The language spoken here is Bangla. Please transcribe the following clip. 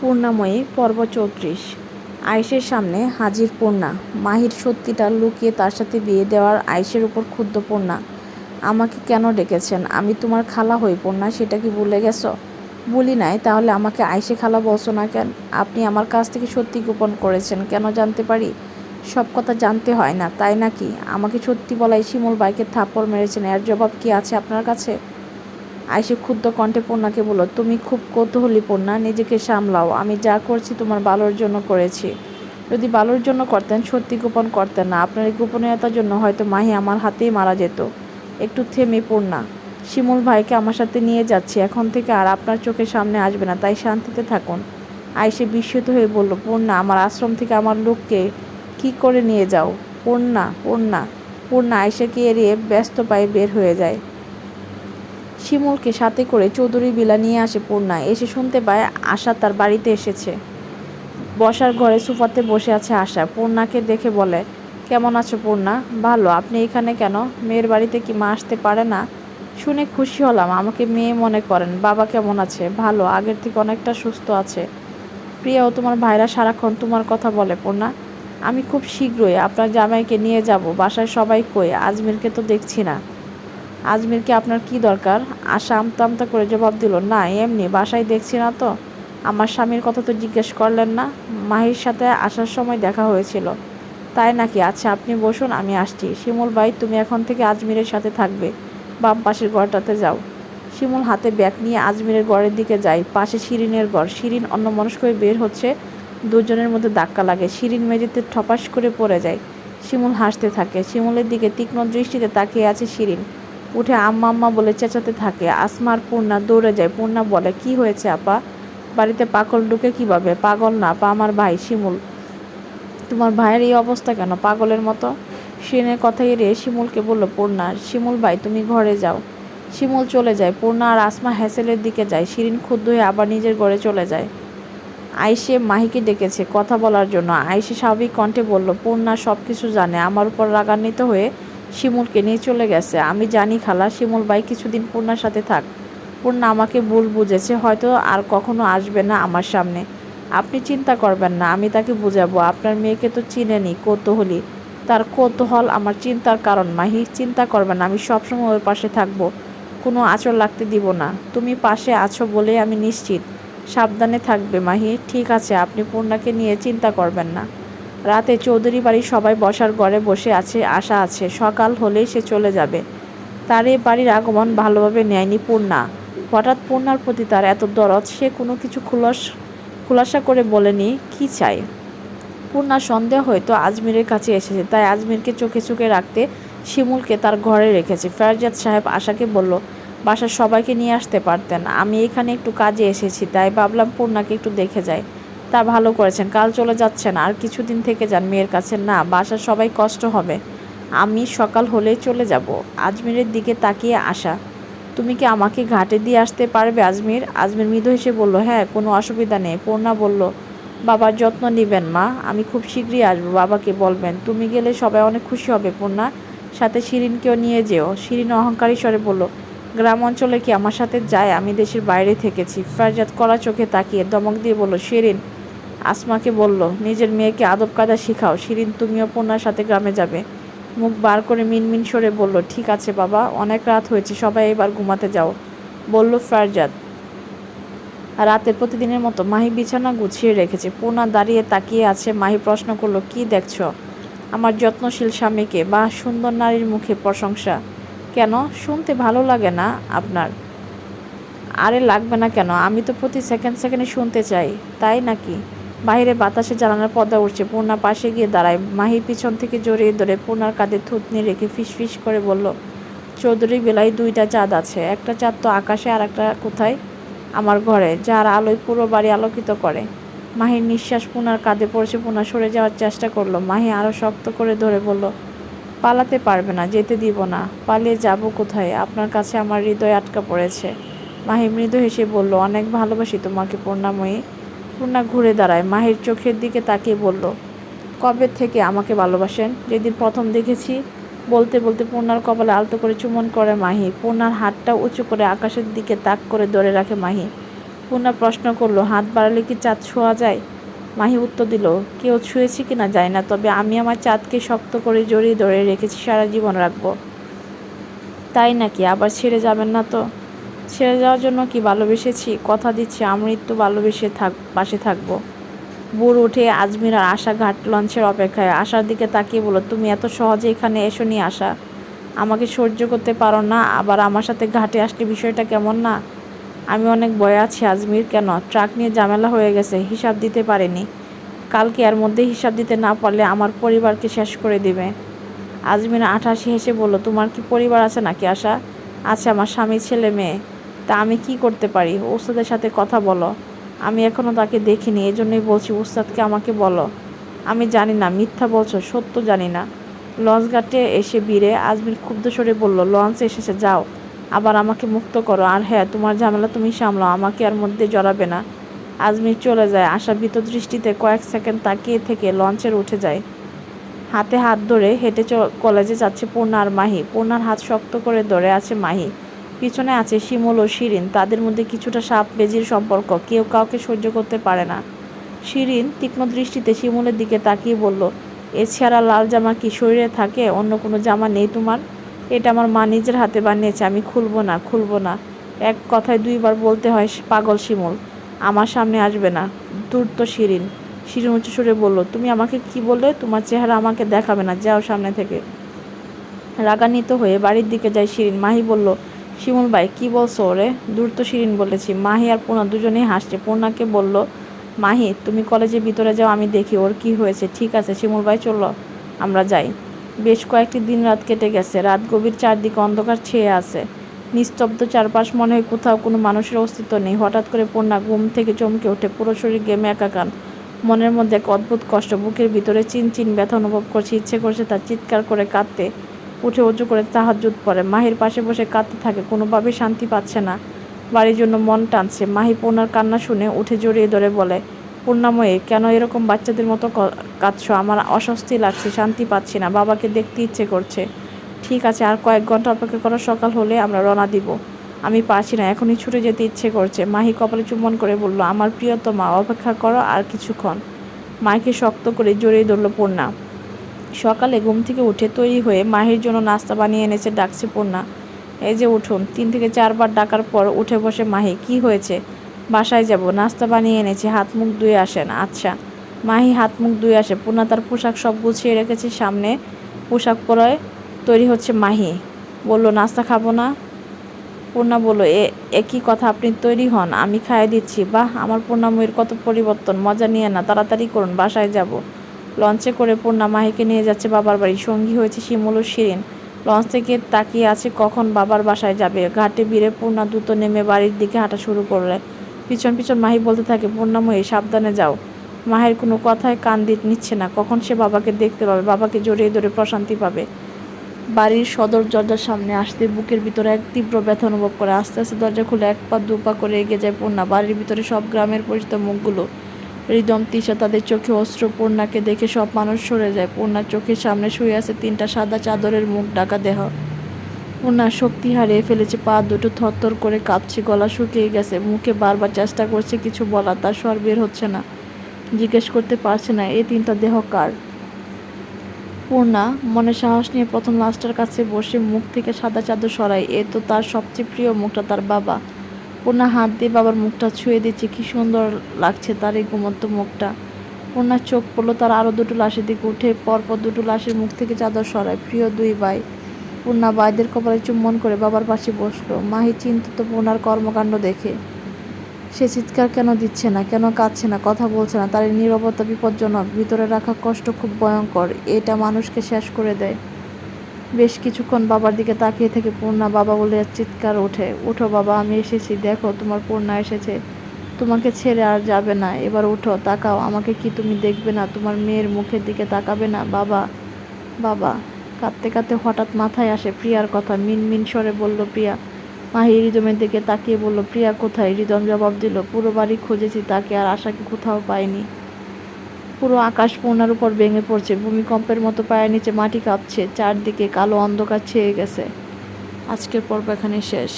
পূর্ণাময়ী পর্ব চৌত্রিশ। আয়েশের সামনে হাজির পূর্ণা। মাহির সত্যিটা লুকিয়ে তার সাথে বিয়ে দেওয়ার আয়েশের উপর ক্ষুব্ধ পূর্ণা। আমাকে কেন ডেকেছেন? আমি তোমার খালা হই, পূর্ণা, সেটা কি ভুলে গেছো? বলি নাই, তাহলে আমাকে আয়েশে খালা বলছো না কেন? আপনি আমার কাছ থেকে সত্যি গোপন করেছেন, কেন জানতে পারি? সব কথা জানতে হয় না, তাই নাকি? আমাকে সত্যি বলাই শিমুল বাইকে থাপ্পড় মেরেছেন, এর জবাব কি আছে আপনার কাছে? আইসে ক্ষুদ্র কণ্ঠে পূর্ণাকে বলল, তুমি খুব কৌতূহলী পূর্ণা, নিজেকে সামলাও। আমি যা করছি তোমার ভালোর জন্য করেছি। যদি ভালোর জন্য করতেন, সত্যি গোপন করতেন না। আপনার এই গোপনীয়তার জন্য হয়তো মাহি আমার হাতেই মারা যেত। একটু থেমে পূর্ণা, শিমুল ভাইকে আমার সাথে নিয়ে যাচ্ছি। এখন থেকে আর আপনার চোখের সামনে আসবে না, তাই শান্তিতে থাকুন। আইসে বিস্মিত হয়ে বলল, পূর্ণা, আমার আশ্রম থেকে আমার লোককে কি করে নিয়ে যাও? পূর্ণা পূর্ণা পূর্ণা আয়সাকে এড়িয়ে ব্যস্ত পায়ে বের হয়ে যায়। শিমুলকে সাথে করে চৌধুরী বিলা নিয়ে আসে পূর্ণা এসে শুনতে পায় আশা তার বাড়িতে এসেছে। বসার ঘরে সোফাতে বসে আছে আশা। পূর্ণাকে দেখে বলে, কেমন আছো পূর্ণা? ভালো। আপনি এখানে কেন? মেয়ের বাড়িতে কি মা আসতে পারে না? শুনে খুশি হলাম। আমাকে মেয়ে মনে করেন। বাবা কেমন আছে? ভালো। আগের থেকে অনেকটা সুস্থ আছে। প্রিয়া, ও তোমার ভাইরা সারাক্ষণ তোমার কথা বলে পূর্ণা? আমি খুব শীঘ্রই। আপনার জামাইকে নিয়ে যাব। বাসায় সবাই কই? আজমিরকে তো দেখছি না। আজমিরকে আপনার কি দরকার? আশা আমতা আমতা করে জবাব দিল, না, এমনি, বাসায় দেখছি না তো। আমার স্বামীর কথা তো জিজ্ঞেস করলেন না। মাহির সাথে আসার সময় দেখা হয়েছিল। তাই নাকি? আচ্ছা আপনি বসুন, আমি আসছি। শিমুল ভাই, তুমি এখন থেকে আজমিরের সাথে থাকবে। বাম পাশের ঘরটাতে যাও। শিমুল হাতে ব্যাগ নিয়ে আজমিরের গড়ের দিকে যায়। পাশে শিরিনের ঘর। শিরিন অন্য মনস্ক হয়ে বের হচ্ছে। দুজনের মধ্যে ধাক্কা লাগে। শিরিন মেঝেতে ঠপাস করে পড়ে যায়। শিমুল হাসতে থাকে। শিমুলের দিকে তীক্ষ্ণ দৃষ্টিতে তাকিয়ে আছে শিরিন। উঠে আম্মা আম্মা বলে চেঁচাতে থাকে। আসমার পূর্ণা দৌড়ে যায়। পূর্ণা বলে, কি হয়েছে আপা? বাড়িতে পাগল ঢুকে কীভাবে? পাগল না পা আমার ভাই শিমুল। তোমার ভাইয়ের এই অবস্থা কেন? পাগলের মতো? শিরিনের কথা এড়িয়ে শিমুলকে বলল, পূর্ণা, শিমুল ভাই, তুমি ঘরে যাও। শিমুল চলে যায়। পূর্ণা আর আসমা হ্যাসেলের দিকে যায়। শিরিন ক্ষুদ্র হয়ে আবার নিজের ঘরে চলে যায়। আইসে মাহিকে ডেকেছে কথা বলার জন্য। আইসে স্বাভাবিক কণ্ঠে বলল, পূর্ণা সব কিছু জানে। আমার উপর রাগান্বিত হয়ে শিমুলকে নিয়ে চলে গেছে। আমি জানি খালা, শিমুল ভাই কিছুদিন পূর্ণার সাথে থাক। পূর্ণা আমাকে ভুল বুঝেছে, হয়তো আর কখনো আসবে না আমার সামনে। আপনি চিন্তা করবেন না, আমি তাকে বুঝাবো। আপনার মেয়েকে তো চিনেনি, কৌতূহলী। তার কৌতূহল আমার চিন্তার কারণ, মাহি। চিন্তা করবেন আমি সবসময় ওর পাশে থাকব। কোনো আচর লাগতে দিব না। তুমি পাশে আছো বলে আমি নিশ্চিত। সাবধানে থাকবে, মাহি। ঠিক আছে, আপনি পূর্ণাকে নিয়ে চিন্তা করবেন না। রাতে চৌধুরী বাড়ির সবাই বসার ঘরে বসে আছে, আশা আছে, সকাল হলেই সে চলে যাবে। তার এই বাড়ির আগমন ভালোভাবে নেয়নি পূর্ণা। হঠাৎ পূর্ণার প্রতি তার এত দরদ, সে কোনো কিছু খুলস, খুলাসা করে বলেনি, কি চাই? পূর্ণার সন্দেহ হয়তো আজমিরের কাছে এসেছে। তাই আজমিরকে চোখে চোখে রাখতে শিমুলকে তার ঘরে রেখেছে। ফেরজাদ সাহেব আশাকে বলল, বাসার সবাইকে নিয়ে আসতে পারতেন। আমি এখানে একটু কাজে এসেছি, তাই ভাবলাম পূর্ণাকে একটু দেখে যাই। তা ভালো করেছেন, কাল চলে যাচ্ছেন, আর কিছুদিন থেকে যান মেয়ের কাছে। না, বাসার সবাই কষ্ট হবে। আমি সকাল হলেই চলে যাব। আজমিরের দিকে তাকিয়ে আসা তুমি কি আমাকে ঘাটে দিয়ে আসতে পারবে, আজমির? আজমির মৃদু হেসে বলল হ্যাঁ কোনো অসুবিধা নেই। পূর্ণা বলল বাবার যত্ন নেবেন, মা। আমি খুব শীঘ্রই আসব। বাবাকে বলবেন, তুমি গেলে সবাই অনেক খুশি হবে, পূর্ণা। সাথে শিরিনকেও নিয়ে যেও। শিরিন অহংকারী স্বরে বলল, গ্রাম অঞ্চলে কি আমার সাথে যায়? আমি দেশের বাইরে থেকেছি। ফারজাদ করা চোখে তাকিয়ে দমক দিয়ে বলল, শিরিন আসমাকে বলল, নিজের মেয়েকে আদব কায়দা শেখাও। শিরিন, তুমিও পূর্ণার সাথে গ্রামে যাবে। মুখ বার করে মিনমিন সরে বলল, ঠিক আছে বাবা, অনেক রাত হয়েছে, সবাই এবার ঘুমাতে যাও। বলল ফারজাদ। রাতে প্রতিদিনের মতো মাহি বিছানা গুছিয়ে রেখেছে। পূর্ণা দাঁড়িয়ে তাকিয়ে আছে, মাহি প্রশ্ন করল, কি দেখছ? আমার যত্নশীল স্বামীকে, বা সুন্দর নারীর মুখে প্রশংসা? কেন? শুনতে ভালো লাগে না আপনার। আরে, লাগবে না কেন? আমি তো প্রতি সেকেন্ড সেকেন্ডে শুনতে চাই, তাই নাকি? বাইরে বাতাসে জানালার পর্দা উঠছে পূর্ণা পাশে গিয়ে দাঁড়ায়। মাহির পিছন থেকে জড়িয়ে ধরে পূর্ণার কাঁধে থুতনি রেখে ফিসফিস করে বলল, চৌধুরী বেলায় দুইটা চাঁদ আছে। একটা চাঁদ তো আকাশে আর একটা কোথায়? আমার ঘরে, যার আলোয় পুরো বাড়ি আলোকিত করে। মাহির নিঃশ্বাস পুনার কাঁধে পড়ছে। পুনা সরে যাওয়ার চেষ্টা করল। মাহি আরও শক্ত করে ধরে বলল, পালাতে পারবে না, যেতে দিব না। পালিয়ে যাব কোথায়? আপনার কাছে আমার হৃদয় আটকা পড়েছে। মাহি মৃদু হেসে বলল, অনেক ভালোবাসি তোমাকে পূর্ণাময়ী। পূর্ণা ঘুরে দাঁড়ায়। মাহির চোখের দিকে তাকিয়ে বলল, কবে থেকে আমাকে ভালোবাসেন? যেদিন প্রথম দেখেছি। বলতে বলতে পূর্ণার কপালে আলতো করে চুমন করে মাহি। পূর্ণার হাতটা উঁচু করে আকাশের দিকে তাক করে ধরে রাখে মাহি। পূর্ণা প্রশ্ন করল, হাত বাড়ালে কি চাঁদ ছোঁয়া যায়? মাহি উত্তর দিল, কেউ ছুঁয়েছি কি না যায় না, তবে আমি আমার চাঁদকে শক্ত করে জড়িয়ে ধরে রেখেছি, সারা জীবন রাখব। তাই নাকি? আবার ছেড়ে যাবেন না তো? ছেড়ে যাওয়ার জন্য কি ভালোবেসেছি? কথা দিচ্ছি আমৃত্যু ভালোবেসে থাক, পাশে থাকব। বুড় উঠে আজমির আর আশা ঘাট লঞ্চের অপেক্ষায়। আশার দিকে তাকিয়ে বলো তুমি এত সহজে এখানে এসো নি আসা আমাকে সহ্য করতে পারো না, আবার আমার সাথে ঘাটে আসলে বিষয়টা কেমন না? আমি অনেক ভয়ে আছি, আজমির, কেন? ট্রাক নিয়ে ঝামেলা হয়ে গেছে, হিসাব দিতে পারিনি। কালকে এর মধ্যে হিসাব দিতে না পারলে আমার পরিবারকে শেষ করে দিবে। আজমির আঠাশি হেসে বলল, তোমার কি পরিবার আছে নাকি, আশা? আছে আমার স্বামী, ছেলে, মেয়ে। তা আমি কি করতে পারি? ওস্তাদের সাথে কথা বলো। আমি এখনও তাকে দেখিনি এই জন্যই বলছি উস্তাদকে আমাকে বলো। আমি জানি না, মিথ্যা বলছো, সত্য জানি না। লঞ্চ ঘাটে এসে ভিড়ে আজমির ক্ষুব্ধ স্বরে বলল, লঞ্চ এসেছে, যাও। আবার আমাকে মুক্ত করো। আর হ্যাঁ তোমার ঝামেলা তুমি সামলাও, আমাকে আর মধ্যে জড়াবে না। আজমির চলে যায়। আশা ভীত দৃষ্টিতে কয়েক সেকেন্ড তাকিয়ে থেকে লঞ্চের উঠে যায়। হাতে হাত ধরে হেঁটে কলেজে যাচ্ছে পূর্ণা আর মাহি। পূর্ণার হাত শক্ত করে ধরে আছে মাহি। পিছনে আছে শিমুল ও শিরিন। তাদের মধ্যে কিছুটা সাপ বেজির সম্পর্ক। কেউ কাউকে সহ্য করতে পারে না। শিরিন তীক্ষ্ণ দৃষ্টিতে শিমুলের দিকে তাকিয়ে বলল এছাড়া লাল জামা কি শরীরে থাকে? অন্য কোনো জামা নেই তোমার? এটা আমার মা নিজের হাতে বানিয়েছে। আমি খুলবো না খুলবো না। এক কথায় দুইবার বলতে হয় পাগল শিমুল। আমার সামনে আসবে না। দূর তো শিরিন। শিরিন উঁচু সুরে বলল, তুমি আমাকে কি বললে? তোমার চেহারা আমাকে দেখাবে না। যাও সামনে থেকে। রাগান্বিত হয়ে বাড়ির দিকে যায় শিরিন। মাহি বলল শিমুল ভাই, কি বলছো ওরে? দূর তো শিরিন বলেছি। মাহি আর পূর্ণা দুজনেই হাসছে। পূর্ণাকে বলল, মাহি, তুমি কলেজের ভিতরে যাও, আমি দেখি ওর কি হয়েছে। ঠিক আছে, শিমুল ভাই, চলো, আমরা যাই। বেশ কয়েকটি দিন রাত কেটে গেছে। রাত গভীর চারদিকে অন্ধকার ছেয়ে আছে। নিস্তব্ধ চারপাশ মনে হয় কোথাও কোনো মানুষের অস্তিত্ব নেই। হঠাৎ করে পূর্ণা ঘুম থেকে চমকে ওঠে, পুরো শরীর গেমে একাকান মনের মধ্যে এক অদ্ভুত কষ্ট, বুকের ভিতরে চিন চিন ব্যথা অনুভব করছে। ইচ্ছে করছে তার চিৎকার করে কাঁদতে। উঠে উঁচু করে তাহাজুদ পড়ে। মাহির পাশে বসে কাঁদতে থাকে কোনোভাবেই শান্তি পাচ্ছে না। বাড়ির জন্য মন টানছে। মাহি পূর্ণার কান্না শুনে উঠে জড়িয়ে ধরে বলে, পূর্ণাময়ী, কেন এরকম বাচ্চাদের মতো কাঁদছো? আমার অস্বস্তি লাগছে, শান্তি পাচ্ছি না। বাবাকে দেখতে ইচ্ছে করছে। ঠিক আছে, আর কয়েক ঘণ্টা অপেক্ষা করো সকাল হলে আমরা রওনা দিব। আমি পারছি না, এখনই ছুটে যেতে ইচ্ছে করছে। মাহি কপালে চুম্বন করে বলল, আমার প্রিয়তমা, অপেক্ষা করো আর কিছুক্ষণ। মাইকে শক্ত করে জড়িয়ে ধরল পূর্ণা। সকালে ঘুম থেকে উঠে তৈরি হয়ে মাহির জন্য নাস্তা বানিয়ে এনেছে ডাকছে পূর্ণা। এই যে উঠুন, তিন থেকে চারবার ডাকার পর উঠে বসে মাহি, কি হয়েছে? বাসায় যাব, নাস্তা বানিয়ে এনেছি, হাত মুখ ধুয়ে আসেন আচ্ছা। মাহি হাত মুখ ধুয়ে আসে, পূর্ণা তার পোশাক সব গুছিয়ে রেখেছে, সামনে পোশাক পরে তৈরি হচ্ছে মাহি। বলল, নাস্তা খাব না? পূর্ণা বলল, এ একই কথা, আপনি তৈরি হন, আমি খাইয়ে দিচ্ছি। বাহ, আমার পূর্ণাময়ীর কত পরিবর্তন, মজা নিয়ে না, তাড়াতাড়ি করুন, বাসায় যাব। লঞ্চে করে পূর্ণা মাহিকে নিয়ে যাচ্ছে বাবার বাড়ি। সঙ্গী হয়েছে শিমুল ও শিরিন। লঞ্চ থেকে তাকিয়ে আছে কখন বাবার বাসায় যাবে। ঘাটে ভিড়ে পূর্ণা দ্রুত নেমে বাড়ির দিকে হাঁটা শুরু করলে। পিছন পিছন মাহি বলতে থাকে পূর্ণাময়ী সাবধানে যাও। মাহের কোনো কথায় কান দিতে নিচ্ছে না। কখন সে বাবাকে দেখতে পাবে? বাবাকে জড়িয়ে ধরে প্রশান্তি পাবে। বাড়ির সদর দরজার সামনে আসতে বুকের ভিতরে এক তীব্র ব্যথা অনুভব করে। আস্তে আস্তে দরজা খুলে এক পা, দু পা করে এগিয়ে যায় পূর্ণা। বাড়ির ভিতরে সব গ্রামের পরিচিত মুখগুলো হৃদম তিশা তাদের চোখে অস্ত্র, পূর্ণাকে দেখে সব মানুষ সরে যায়। পূর্ণার চোখের সামনে শুয়ে আছে তিনটা সাদা চাদরের মুখ ডাকা দেহ। পূর্ণা শক্তি হারিয়ে ফেলেছে, পা দুটো থরথর করে কাঁপছে, গলা শুকিয়ে গেছে। মুখে বারবার চেষ্টা করছে কিছু বলা তার স্বর বের হচ্ছে না। জিজ্ঞেস করতে পারছে না এই তিনটা দেহ কার? পূর্ণা মনে সাহস নিয়ে প্রথম লাস্টার কাছে বসে মুখ থেকে সাদা চাদর সরাই এ তো তার সবচেয়ে প্রিয় মুখটা, তার বাবা। পূর্ণা হাত দিয়ে বাবার মুখটা ছুঁয়ে দিচ্ছে, কি সুন্দর লাগছে তার এই ঘুমন্ত মুখটা। পূর্ণার চোখ পড়ল তার আরও দুটো লাশের দিকে উঠে, পরপর দুটো লাশের মুখ থেকে চাদর সরায়, প্রিয় দুই ভাই। পূর্ণা ভাইদের কপালে চুম্বন করে বাবার পাশে বসল। মাহি চিন্তিত পূর্ণার কর্মকাণ্ড দেখে। সে চিৎকার কেন দিচ্ছে না, কেন কাঁদছে না, কথা বলছে না, তার নীরবতা বিপজ্জনক, ভিতরে রাখা কষ্ট খুব ভয়ঙ্কর, এটা মানুষকে শেষ করে দেয়। বেশ কিছুক্ষণ বাবার দিকে তাকিয়ে থেকে পূর্ণা বাবা বলে চিৎকার ওঠে। উঠো বাবা, আমি এসেছি, দেখো তোমার পূর্ণা এসেছে। তোমাকে ছেড়ে আর যাবে না। এবার উঠো তাকাও, আমাকে কি তুমি দেখবে না? তোমার মেয়ের মুখের দিকে তাকাবে না? বাবা বাবা। কাঁদতে কাঁদতে হঠাৎ মাথায় আসে প্রিয়ার কথা। মিন মিন স্বরে বলল, প্রিয়া। মাহি রিদমের দিকে তাকিয়ে বলল, প্রিয়া কোথায়? রিদম জবাব দিল, পুরো বাড়ি খুঁজেছি, তাকে আর আশাকে কোথাও পাইনি। পুরো আকাশ পূর্ণার উপর ভেঙে পড়ছে। ভূমিকম্পের মতো পায়ের নিচে মাটি কাঁপছে। চারদিকে কালো অন্ধকার ছেয়ে গেছে। আজকের পর্ব এখানে শেষ।